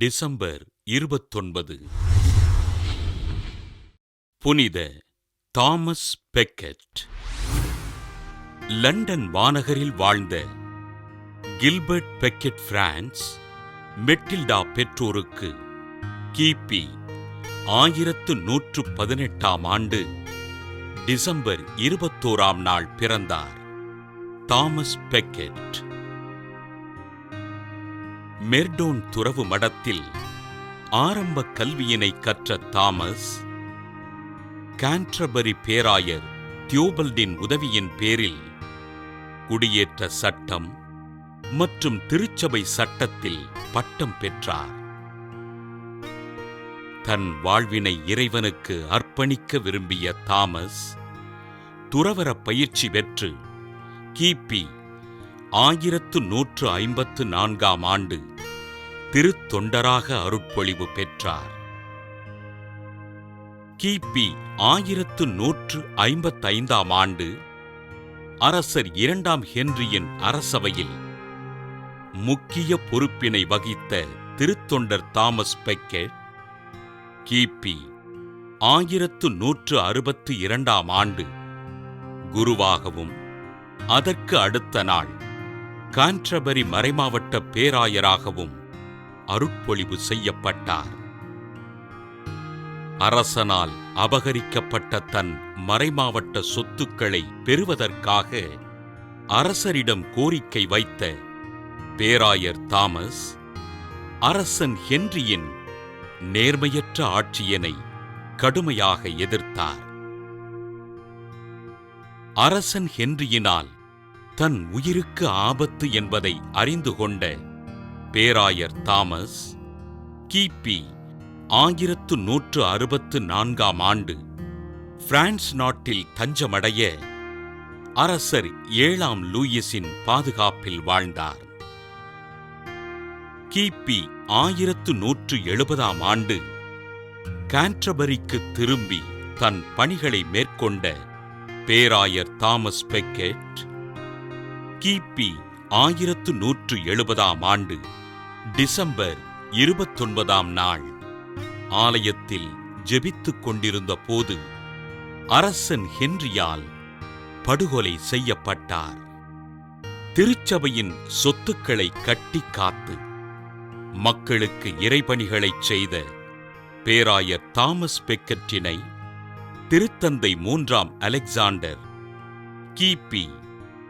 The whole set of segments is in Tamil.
டிசம்பர் இருபத்தொன்பது. புனித தாமஸ் பெக்கெட். லண்டன் மாநகரில் வாழ்ந்த கில்பர்ட் பெக்கெட் பிரான்ஸ் மெட்டில்டா பெற்றோருக்கு கிபி ஆயிரத்து நூற்று பதினெட்டாம் ஆண்டு டிசம்பர் இருபத்தோராம் நாள் பிறந்தார் தாமஸ் பெக்கெட். மெர்டோன் துறவு மடத்தில் ஆரம்ப கல்வியினை கற்ற தாமஸ் கான்ட்ரபரி பேராயர் தியோபல்டின் உதவியின் பேரில் குடியேற்ற சட்டம் மற்றும் திருச்சபை சட்டத்தில் பட்டம் பெற்றார். தன் வாழ்வினை இறைவனுக்கு அர்ப்பணிக்க விரும்பிய தாமஸ் துறவர பயிற்சி பெற்று கிபி ஆயிரத்து நூற்று ஐம்பத்து நான்காம் ஆண்டு திருத்தொண்டராக அருட்பொழிவு பெற்றார். கிபி ஆயிரத்து நூற்று ஐம்பத்தைந்தாம் ஆண்டு அரசர் இரண்டாம் ஹென்ரியின் அரசவையில் முக்கிய பொறுப்பினை வகித்த திருத்தொண்டர் தாமஸ் பெக்கெட் கிபி ஆயிரத்து நூற்று அறுபத்து இரண்டாம் ஆண்டு குருவாகவும் அதற்கு அடுத்த நாள் கான்ட்ரபரி மறைமாவட்ட பேராயராகவும் அருட்பொழிவு செய்யப்பட்டார். அரசனால் அபகரிக்கப்பட்ட தன் மறைமாவட்ட சொத்துக்களை பெறுவதற்காக அரசரிடம் கோரிக்கை வைத்த பேராயர் தாமஸ் அரசன் ஹென்ரியின் நேர்மையற்ற ஆட்சியினை கடுமையாக எதிர்த்தார். அரசன் ஹென்ரியினால் தன் உயிருக்கு ஆபத்து என்பதை அறிந்து கொண்ட பேராயர் தாமஸ் கிபி ஆயிரத்து நூற்று அறுபத்து நான்காம் ஆண்டு பிரான்ஸ் நாட்டில் தஞ்சமடைய அரசர் ஏழாம் லூயிஸின் பாதுகாப்பில் வாழ்ந்தார். கிபி ஆயிரத்து நூற்று எழுபதாம் ஆண்டு கான்ட்ரபரிக்கு திரும்பி தன் பணிகளை மேற்கொண்ட பேராயர் தாமஸ் பெக்கெட் கிபி ஆயிரத்து நூற்று எழுபதாம் ஆண்டு டிசம்பர் இருபத்தொன்பதாம் நாள். ஆலயத்தில் ஜெபித்துக் கொண்டிருந்த போது அரசன் ஹென்ரியால் படுகொலை செய்யப்பட்டார். திருச்சபையின் சொத்துக்களை கட்டி காத்து மக்களுக்கு இறைபணிகளைச் செய்த பேராயர் தாமஸ் பெக்கற்றினை திருத்தந்தை மூன்றாம் அலெக்சாண்டர் கிபி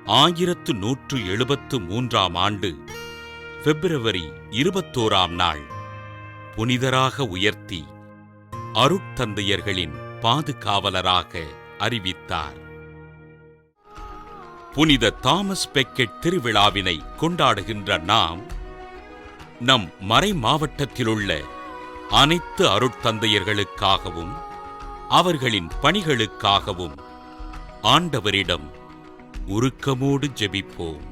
ஆயிரத்து நூற்று எழுபத்து மூன்றாம் ஆண்டு பிப்ரவரி இருபத்தோராம் நாள் புனிதராக உயர்த்தி அருட்தந்தையர்களின் பாதுகாவலராக அறிவித்தார். புனித தாமஸ் பெக்கெட் திருவிழாவினை கொண்டாடுகின்ற நாம் நம் மறை மாவட்டத்திலுள்ள அனைத்து அருட்தந்தையர்களுக்காகவும் அவர்களின் பணிகளுக்காகவும் ஆண்டவரிடம் உருக்கமோடு ஜெபிப்போம்.